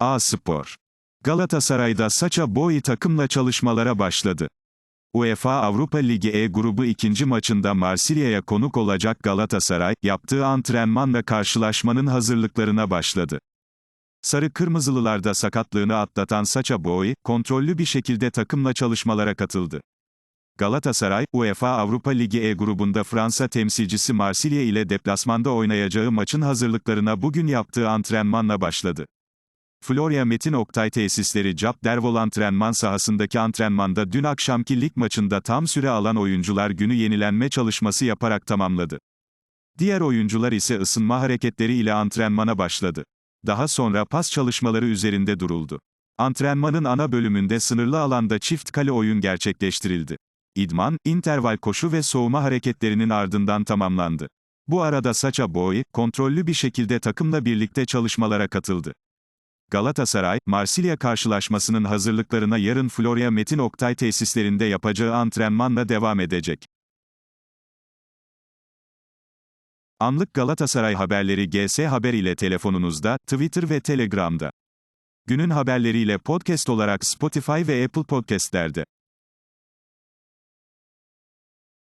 A Spor. Galatasaray'da Saça Boey takımla çalışmalara başladı. UEFA Avrupa Ligi E grubu ikinci maçında Marsilya'ya konuk olacak Galatasaray, yaptığı antrenman ve karşılaşmanın hazırlıklarına başladı. Sarı Kırmızılılarda sakatlığını atlatan Saça Boey, kontrollü bir şekilde takımla çalışmalara katıldı. Galatasaray, UEFA Avrupa Ligi E grubunda Fransa temsilcisi Marsilya ile deplasmanda oynayacağı maçın hazırlıklarına bugün yaptığı antrenmanla başladı. Florya Metin Oktay tesisleri Cap Dervol antrenman sahasındaki antrenmanda dün akşamki lig maçında tam süre alan oyuncular günü yenilenme çalışması yaparak tamamladı. Diğer oyuncular ise ısınma hareketleri ile antrenmana başladı. Daha sonra pas çalışmaları üzerinde duruldu. Antrenmanın ana bölümünde sınırlı alanda çift kale oyun gerçekleştirildi. İdman, interval koşu ve soğuma hareketlerinin ardından tamamlandı. Bu arada Saça Boy, kontrollü bir şekilde takımla birlikte çalışmalara katıldı. Galatasaray, Marsilya karşılaşmasının hazırlıklarına yarın Florya Metin Oktay tesislerinde yapacağı antrenmanla devam edecek. Anlık Galatasaray haberleri GS Haber ile telefonunuzda, Twitter ve Telegram'da. Günün haberleriyle podcast olarak Spotify ve Apple Podcast'lerde.